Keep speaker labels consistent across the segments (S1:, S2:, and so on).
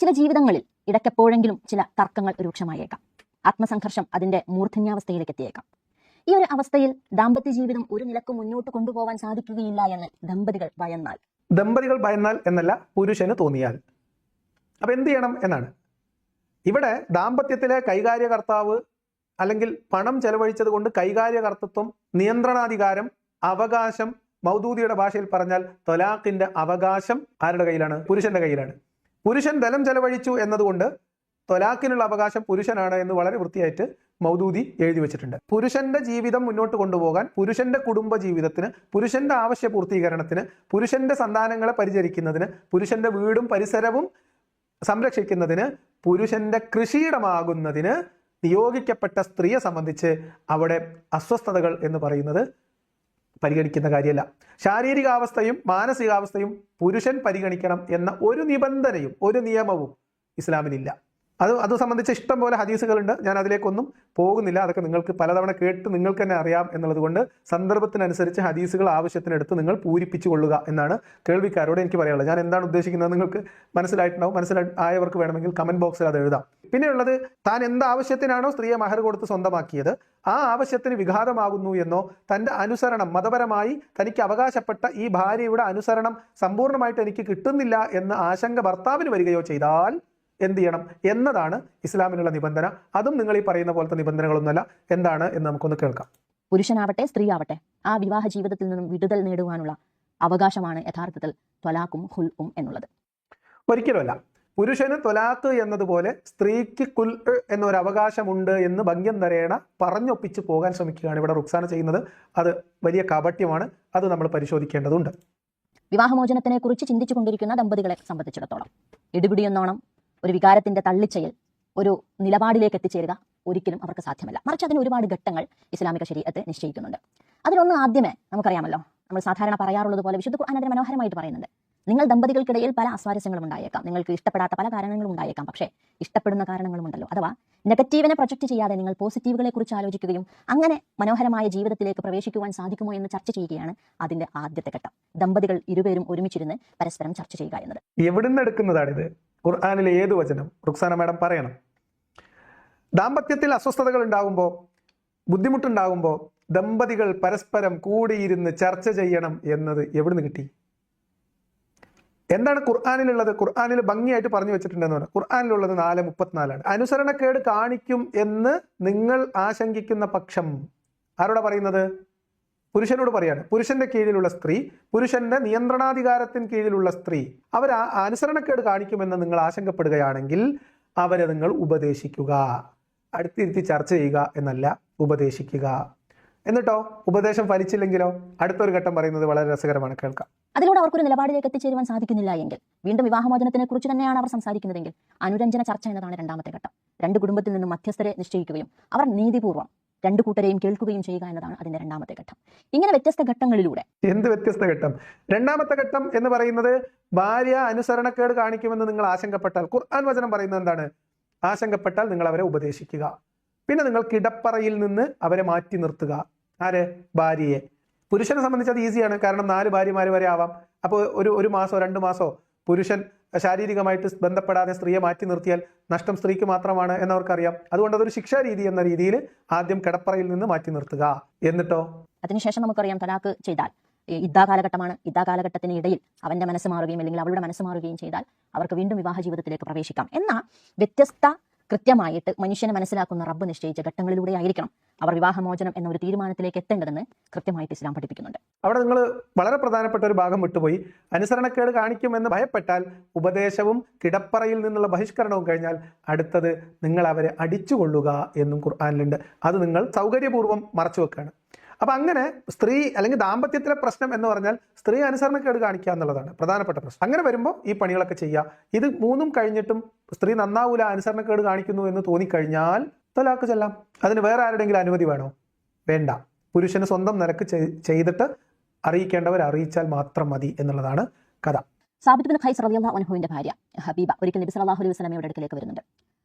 S1: ചില ജീവിതങ്ങളിൽ ഇടയ്ക്കെപ്പോഴെങ്കിലും ചില തർക്കങ്ങൾ രൂക്ഷമായേക്കാം. ആത്മസംഘർഷം അതിന്റെ മൂർധന്യാവസ്ഥയിലേക്ക് എത്തിയേക്കാം ഈ ഒരു അവസ്ഥയിൽ ദാമ്പത്യ ജീവിതം ഒരു നിലയ്ക്ക് മുന്നോട്ട് കൊണ്ടുപോകാൻ സാധിക്കുകയില്ല എന്ന് ദമ്പതികൾ ഭയന്നാൽ.
S2: ദമ്പതികൾ ഭയന്നാൽ എന്നല്ല പുരുഷന് തോന്നിയാൽ. അപ്പൊ എന്ത് ചെയ്യണം എന്നാണ്. ഇവിടെ ദാമ്പത്യത്തിലെ കൈകാര്യകർത്താവ് അല്ലെങ്കിൽ പണം ചെലവഴിച്ചത് കൊണ്ട് കൈകാര്യകർത്തൃത്വം നിയന്ത്രണാധികാരം അവകാശം മൗദൂദിയുടെ ഭാഷയിൽ പറഞ്ഞാൽ തൊലാഖിന്റെ അവകാശം ആരുടെ കയ്യിലാണ്? പുരുഷന്റെ കയ്യിലാണ്. പുരുഷൻ ബലം ചെലവഴിച്ചു എന്നതുകൊണ്ട് തൊലാക്കിനുള്ള അവകാശം പുരുഷനാണ് എന്ന് വളരെ വൃത്തിയായിട്ട് മൗദൂദി എഴുതി വെച്ചിട്ടുണ്ട്. പുരുഷന്റെ ജീവിതം മുന്നോട്ട് കൊണ്ടുപോകാൻ പുരുഷന്റെ കുടുംബ ജീവിതത്തിന് പുരുഷന്റെ ആവശ്യ പൂർത്തീകരണത്തിന് പുരുഷന്റെ സന്താനങ്ങളെ പരിചരിക്കുന്നതിന് പുരുഷന്റെ വീടും പരിസരവും സംരക്ഷിക്കുന്നതിന് പുരുഷന്റെ കൃഷിയിടമാകുന്നതിന് നിയോഗിക്കപ്പെട്ട സ്ത്രീയെ സംബന്ധിച്ച് അവിടെ അസ്വസ്ഥതകൾ എന്ന് പറയുന്നത് പരിഗണിക്കുന്ന കാര്യമല്ല. ശാരീരികാവസ്ഥയും മാനസികാവസ്ഥയും പുരുഷൻ പരിഗണിക്കണം എന്ന ഒരു നിബന്ധനയും ഒരു നിയമവും ഇസ്ലാമിനില്ല അത് അത് സംബന്ധിച്ച് ഇഷ്ടം പോലെ ഹദീസുകളുണ്ട്. ഞാൻ അതിലേക്കൊന്നും പോകുന്നില്ല. അതൊക്കെ നിങ്ങൾക്ക് പലതവണ കേട്ട് നിങ്ങൾക്ക് തന്നെ അറിയാം എന്നുള്ളത് കൊണ്ട് സന്ദർഭത്തിനനുസരിച്ച് ഹദീസുകൾ ആവശ്യത്തിനെടുത്ത് നിങ്ങൾ പൂരിപ്പിച്ചു കൊള്ളുക എന്നാണ് കേൾവിക്കാരോട് എനിക്ക് പറയാനുള്ളത്. ഞാൻ എന്താണ് ഉദ്ദേശിക്കുന്നത് നിങ്ങൾക്ക് മനസ്സിലായിട്ടുണ്ടാവും. മനസ്സിലായി ആയവർക്ക് വേണമെങ്കിൽ കമന്റ് ബോക്സിൽ അത് എഴുതാം. പിന്നെയുള്ളത് താൻ എന്ത് ആവശ്യത്തിനാണോ സ്ത്രീയെ മഹർ കൊടുത്ത് സ്വന്തമാക്കിയത്? ആ ആവശ്യത്തിന് വിഘാതമാകുന്നു എന്നോ തന്റെ അനുസരണം മതപരമായി തനിക്ക് അവകാശപ്പെട്ട ഈ ഭാര്യയുടെ അനുസരണം സമ്പൂർണമായിട്ട് എനിക്ക് കിട്ടുന്നില്ല എന്ന ആശങ്ക ഭർത്താവിന് വരികയോ ചെയ്താൽ എന്ത് ചെയ്യണം എന്നതാണ് ഇസ്ലാമിനുള്ള നിബന്ധന. അതും നിങ്ങൾ ഈ പറയുന്ന പോലത്തെ നിബന്ധനകളൊന്നുമല്ല. എന്താണ് എന്ന് നമുക്കൊന്ന് കേൾക്കാം.
S1: പുരുഷനാവട്ടെ സ്ത്രീ ആവട്ടെ ആ വിവാഹ ജീവിതത്തിൽ നിന്നും വിടുതൽ നേടുവാനുള്ള അവകാശമാണ് യഥാർത്ഥത്തിൽ ത്വലാക്കും ഹുൽഉം എന്നുള്ളത്.
S2: ഒരിക്കലുമല്ല. പുരുഷന് ത്വലാക്ക് എന്നതുപോലെ സ്ത്രീക്ക് കുൽ എന്നൊരു അവകാശമുണ്ട് എന്ന് ഭംഗ്യം തരേണ പറഞ്ഞൊപ്പിച്ച് പോകാൻ ശ്രമിക്കുകയാണ് ഇവിടെ റുക്സാന ചെയ്യുന്നത്. അത് വലിയ കാപട്യമാണ്. അത് നമ്മൾ പരിശോധിക്കേണ്ടതുണ്ട്.
S1: വിവാഹമോചനത്തിനെ കുറിച്ച് ചിന്തിച്ചു കൊണ്ടിരിക്കുന്ന ദമ്പതികളെ സംബന്ധിച്ചിടത്തോളം. ഇടിപിടിയെന്നോണം ഒരു വികാരത്തിന്റെ തള്ളിച്ചയിൽ ഒരു നിലപാടിലേക്ക് എത്തിച്ചേരുക ഒരിക്കലും അവർക്ക് സാധ്യമല്ല. മറിച്ച് അതിന് ഒരുപാട് ഘട്ടങ്ങൾ ഇസ്ലാമിക ശരീരത്തെ നിശ്ചയിക്കുന്നുണ്ട്. അതിലൊന്ന് ആദ്യമേ നമുക്കറിയാമല്ലോ നമ്മൾ സാധാരണ പറയാറുള്ളത് പോലെ വിശുദ്ധ ഖുർആൻ അതിനെ മനോഹരമായിട്ട് പറയുന്നുണ്ട്. നിങ്ങൾ ദമ്പതികൾക്കിടയിൽ പല അസ്വാരസ്യങ്ങളും ഉണ്ടായേക്കാം. നിങ്ങൾക്ക് ഇഷ്ടപ്പെടാത്ത പല കാരണങ്ങളും ഉണ്ടായേക്കാം. പക്ഷേ ഇഷ്ടപ്പെടുന്ന കാരണങ്ങളുമുണ്ടല്ലോ അഥവാ നെഗറ്റീവിനെ പ്രൊജക്റ്റ് ചെയ്യാതെ നിങ്ങൾ പോസിറ്റീവുകളെ കുറിച്ച് ആലോചിക്കുകയും അങ്ങനെ മനോഹരമായ ജീവിതത്തിലേക്ക് പ്രവേശിക്കുവാൻ സാധിക്കുമോ എന്ന് ചർച്ച ചെയ്യുകയാണ് അതിന്റെ ആദ്യത്തെ ഘട്ടം. ദമ്പതികൾ ഇരുവരും ഒരുമിച്ചിരുന്ന് പരസ്പരം ചർച്ച ചെയ്യുക എന്നത്.
S2: എവിടുന്ന് എടുക്കുന്നതാണിത്? ഖുർആാനിലെ ഏത് വചനം? റുക്സാന മാഡം പറയണം. ദാമ്പത്യത്തിൽ അസ്വസ്ഥതകൾ ഉണ്ടാകുമ്പോൾ ബുദ്ധിമുട്ടുണ്ടാകുമ്പോൾ ദമ്പതികൾ പരസ്പരം കൂടിയിരുന്ന് ചർച്ച ചെയ്യണം എന്നത് എവിടുന്ന് കിട്ടി? എന്താണ് ഖുർആാനിലുള്ളത്? ഖുർആാനിൽ ഭംഗിയായിട്ട് പറഞ്ഞു വെച്ചിട്ടുണ്ടെന്ന് പറഞ്ഞാൽ ഖുർആാനിലുള്ളത് നാല് മുപ്പത്തിനാലാണ്. അനുസരണക്കേട് കാണിക്കും എന്ന് നിങ്ങൾ ആശങ്കിക്കുന്ന പക്ഷം ആരോടാ പറയുന്നത്? പുരുഷനോട് പറയാണ് പുരുഷന്റെ കീഴിലുള്ള സ്ത്രീ പുരുഷന്റെ നിയന്ത്രണാധികാരത്തിന് കീഴിലുള്ള സ്ത്രീ അവർ അനുസരണക്കേട് കാണിക്കുമെന്ന് നിങ്ങൾ ആശങ്കപ്പെടുകയാണെങ്കിൽ അവരെ നിങ്ങൾ ഉപദേശിക്കുക. അടുത്തിരുത്തി ചർച്ച ചെയ്യുക എന്നല്ല ഉപദേശിക്കുക. എന്നിട്ടോ ഉപദേശം ഫലിച്ചില്ലെങ്കിലോ? അടുത്തൊരു ഘട്ടം പറയുന്നത് വളരെ രസകരമാണ് കേൾക്കാം.
S1: അതിലൂടെ അവർക്കൊരു നിലപാടിലേക്ക് എത്തിച്ചേരുവാൻ സാധിക്കുന്നില്ല എങ്കിൽ വീണ്ടും വിവാഹമോചനത്തിനെ കുറിച്ച് തന്നെയാണ് അവർ സംസാരിക്കുന്നതെങ്കിൽ അനുരഞ്ജന ചർച്ച എന്നതാണ് രണ്ടാമത്തെ ഘട്ടം. രണ്ട് കുടുംബത്തിൽ നിന്നും മധ്യസ്ഥരെ നിശ്ചയിക്കുകയും അവർ നീതിപൂർവം രണ്ടു കൂട്ടരെയും കേൾക്കുകയും ചെയ്യുക എന്നതാണ് അതിന്റെ രണ്ടാമത്തെ ഘട്ടം. ഇങ്ങനെ വ്യത്യസ്ത ഘട്ടങ്ങളിലൂടെ.
S2: എന്ത് വ്യത്യസ്ത ഘട്ടം? രണ്ടാമത്തെ ഘട്ടം എന്ന് പറയുന്നത് ഭാര്യ അനുസരണക്കേട് കാണിക്കുമെന്ന് നിങ്ങൾ ആശങ്കപ്പെട്ടാൽ ഖുർആൻ വചനം പറയുന്നത് എന്താണ്? ആശങ്കപ്പെട്ടാൽ നിങ്ങൾ അവരെ ഉപദേശിക്കുക. പിന്നെ നിങ്ങൾ കിടപ്പറയിൽ നിന്ന് അവരെ മാറ്റി നിർത്തുക. ആര്? ഭാര്യയെ. പുരുഷനെ സംബന്ധിച്ച് അത് ഈസിയാണ് കാരണം നാല് ഭാര്യമാര് വരെ ആവാം. അപ്പോൾ ഒരു ഒരു മാസോ രണ്ട് മാസോ പുരുഷൻ ശാരീരികമായിട്ട് ബന്ധപ്പെടാതെ സ്ത്രീയെ മാറ്റി നിർത്തിയാൽ നഷ്ടം സ്ത്രീക്ക് മാത്രമാണ് എന്നവർക്കറിയാം. അതുകൊണ്ട് അതൊരു ശിക്ഷാ രീതി എന്ന രീതിയിൽ ആദ്യം കിടപ്പറയിൽ നിന്ന് മാറ്റി നിർത്തുക. എന്നിട്ടോ?
S1: അതിനുശേഷം നമുക്കറിയാം തലാക്ക് ചെയ്താൽ ഇദ്ദാ കാലഘട്ടമാണ്. ഇദ്ദാ കാലഘട്ടത്തിന് ഇടയിൽ അവന്റെ മനസ്സ് മാറുകയും അല്ലെങ്കിൽ അവളുടെ മനസ്സ് മാറുകയും ചെയ്താൽ അവർക്ക് വീണ്ടും വിവാഹ ജീവിതത്തിലേക്ക് പ്രവേശിക്കാം. എന്നാൽ വ്യത്യസ്ത കൃത്യമായിട്ട് മനുഷ്യനെ മനസ്സിലാക്കുന്ന റബ്ബ് നിശ്ചയിച്ച ഘട്ടങ്ങളിലൂടെ ആയിരിക്കണം. അവർ വിവാഹമോചനം എന്ന ഒരു തീരുമാനത്തിലേക്ക് എത്തേണ്ടതെന്ന് കൃത്യമായിട്ട് ഇസ്ലാം പഠിപ്പിക്കുന്നുണ്ട്.
S2: അവിടെ നിങ്ങൾ വളരെ പ്രധാനപ്പെട്ട ഒരു ഭാഗം വിട്ടുപോയി. അനുസരണക്കേട് കാണിക്കുമെന്ന് ഭയപ്പെട്ടാൽ ഉപദേശവും കിടപ്പറയിൽ നിന്നുള്ള ബഹിഷ്കരണവും കഴിഞ്ഞാൽ അടുത്തത് നിങ്ങൾ അവരെ അടിച്ചുകൊള്ളുക എന്നും ഖുർആാനിലുണ്ട്. അത് നിങ്ങൾ സൗകര്യപൂർവം മറച്ചു വെക്കുകയാണ്. അപ്പൊ അങ്ങനെ സ്ത്രീ അല്ലെങ്കിൽ ദാമ്പത്യത്തിലെ പ്രശ്നം എന്ന് പറഞ്ഞാൽ സ്ത്രീ അനുസരണക്കേട് കാണിക്കുക എന്നുള്ളതാണ് പ്രധാനപ്പെട്ട പ്രശ്നം. അങ്ങനെ വരുമ്പോൾ ഈ പണികളൊക്കെ ചെയ്യുക. ഇത് മൂന്നും കഴിഞ്ഞിട്ടും സ്ത്രീ നന്നാവൂല അനുസരണക്കേട് കാണിക്കുന്നു എന്ന് തോന്നിക്കഴിഞ്ഞാൽ തൊലാക്ക് ചെല്ലാം. അതിന് വേറെ ആരുടെങ്കിലും അനുമതി വേണോ? വേണ്ട. പുരുഷന് സ്വന്തം നിരക്ക് ചെയ്തിട്ട് അറിയിക്കേണ്ടവർ അറിയിച്ചാൽ മാത്രം മതി എന്നുള്ളതാണ് കഥ.
S1: റളിയല്ലാഹു അൻഹുവിന്റെ ഭാര്യ ഹബീബ ഒരിക്കൽ നബി അലൈഹി വസല്ലമയുടെ അടുക്കലേക്ക് വരുന്നുണ്ട്.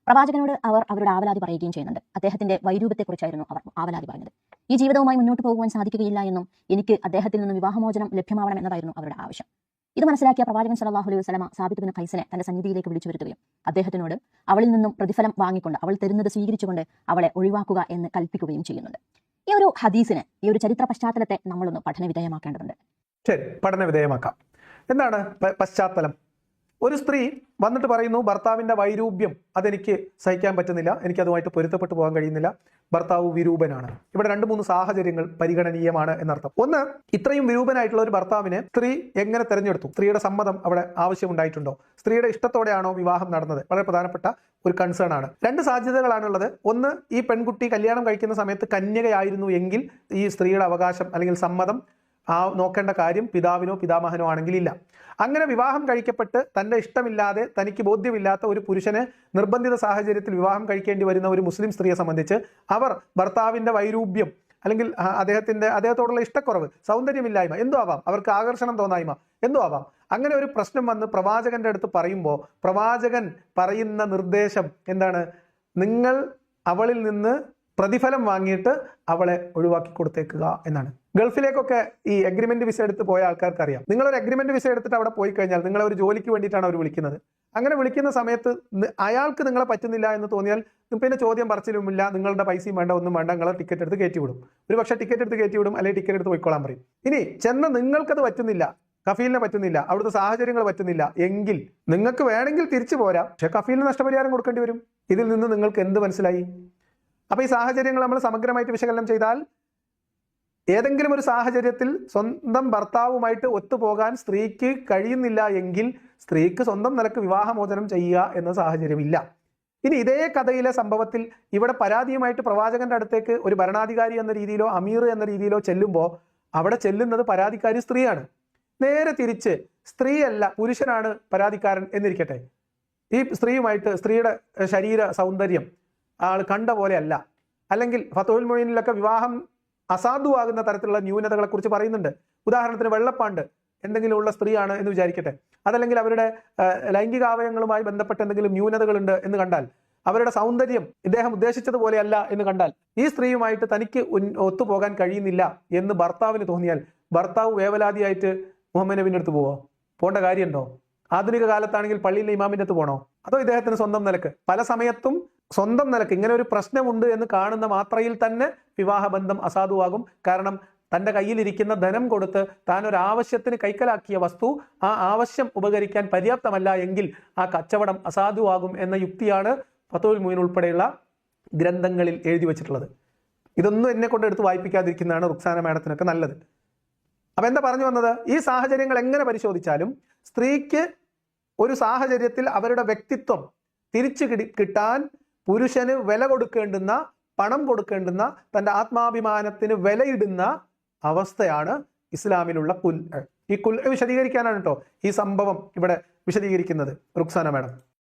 S1: പ്രവാചകനോട് അവർ അവരുടെ ആവലാതി പറയുകയും ചെയ്യുന്നുണ്ട്. അദ്ദേഹത്തിന്റെ വൈരൂപത്തെക്കുറിച്ചായിരുന്നു അവർ ആവലാതി പറഞ്ഞത് ഈ ജീവിതവുമായി മുന്നോട്ട് പോകുവാൻ സാധിക്കുകയില്ല എന്നും എനിക്ക് അദ്ദേഹത്തിൽ നിന്നും വിവാഹമോചനം ലഭ്യമാവണം എന്നതായിരുന്നു അവരുടെ ആവശ്യം. ഇത് മനസ്സിലാക്കിയ പ്രവാചകൻ സലാഹു അലൈഹി വസല്ലമ സാബിത് ബിൻ ഖൈസിനെ തന്റെ സന്നിധിയിലേക്ക് വിളിച്ചു വരുത്തുകയും അദ്ദേഹത്തിനോട് അവളിൽ നിന്നും പ്രതിഫലം വാങ്ങിക്കൊണ്ട് അവൾ തരുന്നത് സ്വീകരിച്ചുകൊണ്ട് അവളെ ഒഴിവാക്കുക എന്ന് കൽപ്പിക്കുകയും ചെയ്യുന്നുണ്ട്. ഈ ഒരു ഹദീസിന് ഈ ഒരു ചരിത്ര പശ്ചാത്തലത്തെ നമ്മളൊന്ന് പഠന വിധേയമാക്കേണ്ടതുണ്ട്
S2: ശരി പഠന വിധേയമാക്കാം എന്താണ് പശ്ചാത്തലം? ഒരു സ്ത്രീ വന്നിട്ട് പറയുന്നു ഭർത്താവിന്റെ വൈരൂപ്യം അതെനിക്ക് സഹിക്കാൻ പറ്റുന്നില്ല. എനിക്കതുമായിട്ട് പൊരുത്തപ്പെട്ടു പോകാൻ കഴിയുന്നില്ല. ഭർത്താവ് വിരൂപനാണ്. ഇവിടെ രണ്ട് മൂന്ന് സാഹചര്യങ്ങൾ പരിഗണനീയമാണ് എന്നർത്ഥം. ഒന്ന് ഇത്രയും വിരൂപനായിട്ടുള്ള ഒരു ഭർത്താവിനെ സ്ത്രീ എങ്ങനെ തെരഞ്ഞെടുത്തു? സ്ത്രീയുടെ സമ്മതം അവിടെ ആവശ്യമുണ്ടായിട്ടുണ്ടോ? സ്ത്രീയുടെ ഇഷ്ടത്തോടെയാണോ വിവാഹം നടന്നത്? വളരെ പ്രധാനപ്പെട്ട ഒരു കൺസേൺ ആണ്. രണ്ട് സാധ്യതകളാണുള്ളത്. ഒന്ന് ഈ പെൺകുട്ടി കല്യാണം കഴിക്കുന്ന സമയത്ത് കന്യകയായിരുന്നു എങ്കിൽ ഈ സ്ത്രീയുടെ അവകാശം അല്ലെങ്കിൽ സമ്മതം ആ നോക്കേണ്ട കാര്യം പിതാവിനോ പിതാമഹനോ ആണെങ്കിൽ ഇല്ല. അങ്ങനെ വിവാഹം കഴിക്കപ്പെട്ട് തന്റെ ഇഷ്ടമില്ലാതെ തനിക്ക് ബോധ്യമില്ലാത്ത ഒരു പുരുഷനെ നിർബന്ധിത സാഹചര്യത്തിൽ വിവാഹം കഴിക്കേണ്ടി വരുന്ന ഒരു മുസ്ലിം സ്ത്രീയെ സംബന്ധിച്ച് അവർ ഭർത്താവിന്റെ വൈരൂപ്യം അല്ലെങ്കിൽ അദ്ദേഹത്തിന്റെ അദ്ദേഹത്തോടുള്ള ഇഷ്ടക്കുറവ് സൗന്ദര്യമില്ലായ്മ എന്തോ ആവാം. അവർക്ക് ആകർഷണം തോന്നായ്മ എന്തോ ആവാം. അങ്ങനെ ഒരു പ്രശ്നം വന്ന് പ്രവാചകന്റെ അടുത്ത് പറയുമ്പോൾ പ്രവാചകൻ പറയുന്ന നിർദ്ദേശം എന്താണ്? നിങ്ങൾ അവളിൽ നിന്ന് പ്രതിഫലം വാങ്ങിയിട്ട് അവളെ ഒഴിവാക്കി കൊടുത്തേക്കുക എന്നാണ്. ഗൾഫിലേക്കൊക്കെ ഈ അഗ്രിമെന്റ് വിസ എടുത്ത് പോയ ആൾക്കാർക്ക് അറിയാം നിങ്ങൾ ഒരു അഗ്രിമെന്റ് വിസ എടുത്തിട്ട് അവിടെ പോയി കഴിഞ്ഞാൽ നിങ്ങൾ ഒരു ജോലിക്ക് വേണ്ടിയിട്ടാണ് അവർ വിളിക്കുന്നത്. അങ്ങനെ വിളിക്കുന്ന സമയത്ത് അയാൾക്ക് നിങ്ങളെ പറ്റുന്നില്ല എന്ന് തോന്നിയാൽ പിന്നെ ചോദ്യം പറച്ചിലുമില്ല നിങ്ങളുടെ പൈസയും വേണ്ട ഒന്നും വേണ്ട നിങ്ങളെ ടിക്കറ്റ് എടുത്ത് കയറ്റി വിടും. ഒരു പക്ഷേ ടിക്കറ്റ് എടുത്ത് കയറ്റി വിടും അല്ലെങ്കിൽ ടിക്കറ്റ് എടുത്ത് പോയിക്കോളാൻ പറയും. ഇനി ചെന്ന് നിങ്ങൾക്കത് പറ്റുന്നില്ല കഫീലിനെ പറ്റുന്നില്ല അവിടുത്തെ സാഹചര്യങ്ങൾ പറ്റുന്നില്ല എങ്കിൽ നിങ്ങൾക്ക് വേണമെങ്കിൽ തിരിച്ചു പോരാ. പക്ഷെ കഫീലിന് നഷ്ടപരിഹാരം കൊടുക്കേണ്ടി വരും. ഇതിൽ നിന്ന് നിങ്ങൾക്ക് എന്ത് മനസ്സിലായി? അപ്പൊ ഈ സാഹചര്യങ്ങൾ നമ്മൾ സമഗ്രമായിട്ട് വിശകലനം ചെയ്താൽ ഏതെങ്കിലും ഒരു സാഹചര്യത്തിൽ സ്വന്തം ഭർത്താവുമായിട്ട് ഒത്തുപോകാൻ സ്ത്രീക്ക് കഴിയുന്നില്ല എങ്കിൽ സ്ത്രീക്ക് സ്വന്തം നിലയ്ക്ക് വിവാഹമോചനം ചെയ്യുക എന്ന സാഹചര്യമില്ല. ഇനി ഇതേ കഥയിലെ സംഭവത്തിൽ ഇവിടെ പരാതിയുമായിട്ട് പ്രവാചകന്റെ അടുത്തേക്ക് ഒരു ഭരണാധികാരി എന്ന രീതിയിലോ അമീർ എന്ന രീതിയിലോ ചെല്ലുമ്പോൾ അവിടെ ചെല്ലുന്നത് പരാതിക്കാരി സ്ത്രീയാണ്. നേരെ തിരിച്ച് സ്ത്രീയല്ല പുരുഷനാണ് പരാതിക്കാരൻ എന്നിരിക്കട്ടെ. ഈ സ്ത്രീയുമായിട്ട് സ്ത്രീയുടെ ശരീര സൗന്ദര്യം ആൾ കണ്ട പോലെ അല്ല അല്ലെങ്കിൽ ഫത്തോൽ മൊയിനിലൊക്കെ വിവാഹം അസാധുവാകുന്ന തരത്തിലുള്ള ന്യൂനതകളെ കുറിച്ച് പറയുന്നുണ്ട്. ഉദാഹരണത്തിന് വെള്ളപ്പാണ്ട് എന്തെങ്കിലും ഉള്ള സ്ത്രീയാണ് എന്ന് വിചാരിക്കട്ടെ. അതല്ലെങ്കിൽ അവരുടെ ലൈംഗികാവയങ്ങളുമായി ബന്ധപ്പെട്ട എന്തെങ്കിലും ന്യൂനതകളുണ്ട് എന്ന് കണ്ടാൽ അവരുടെ സൗന്ദര്യം ഇദ്ദേഹം ഉദ്ദേശിച്ചതുപോലെയല്ല എന്ന് കണ്ടാൽ ഈ സ്ത്രീയുമായിട്ട് തനിക്ക് ഒത്തുപോകാൻ കഴിയുന്നില്ല എന്ന് ഭർത്താവിന് തോന്നിയാൽ ഭർത്താവ് വേവലാതിയായിട്ട് മുഹമ്മദ് നബിന്റെ അടുത്ത് പോവോ? പോകേണ്ട കാര്യമുണ്ടോ? ആധുനിക കാലത്താണെങ്കിൽ പള്ളിയിലെ ഇമാമിന്റെ അടുത്ത് പോകണോ അതോ ഇദ്ദേഹത്തിന് സ്വന്തം നിലയ്ക്ക്? പല സമയത്തും സ്വന്തം നിലയ്ക്ക് ഇങ്ങനെ ഒരു പ്രശ്നമുണ്ട് എന്ന് കാണുന്ന മാത്രയിൽ തന്നെ വിവാഹബന്ധം അസാധുവാകും. കാരണം തന്റെ കയ്യിലിരിക്കുന്ന ധനം കൊടുത്ത് താൻ ഒരു ആവശ്യത്തിന് കൈക്കലാക്കിയ വസ്തു ആ ആവശ്യം ഉപകരിക്കാൻ പര്യാപ്തമല്ല എങ്കിൽ ആ കച്ചവടം അസാധുവാകും എന്ന യുക്തിയാണ് ഫത്തുൽ മുയിൻ ഉൾപ്പെടെയുള്ള ഗ്രന്ഥങ്ങളിൽ എഴുതി വച്ചിട്ടുള്ളത്. ഇതൊന്നും എന്നെ കൊണ്ട് എടുത്ത് വായിപ്പിക്കാതിരിക്കുന്നതാണ് റുക്സാന മാഡത്തിനൊക്കെ നല്ലത്. അപ്പൊ എന്താ പറഞ്ഞു വന്നത്? ഈ സാഹചര്യങ്ങൾ എങ്ങനെ പരിശോധിച്ചാലും സ്ത്രീക്ക് ഒരു സാഹചര്യത്തിൽ അവരുടെ വ്യക്തിത്വം തിരിച്ചു കിട്ടാൻ പുരുഷന് വില കൊടുക്കേണ്ടുന്ന പണം കൊടുക്കേണ്ടുന്ന തന്റെ ആത്മാഭിമാനത്തിന് വിലയിടുന്ന അവസ്ഥയാണ് ഇസ്ലാമിലുള്ള കുൽ ഈ കുൽ വിശദീകരിക്കാനാണ് കേട്ടോ ഈ സംഭവം ഇവിടെ വിശദീകരിക്കുന്നത്. റുക്സാന മാഡം.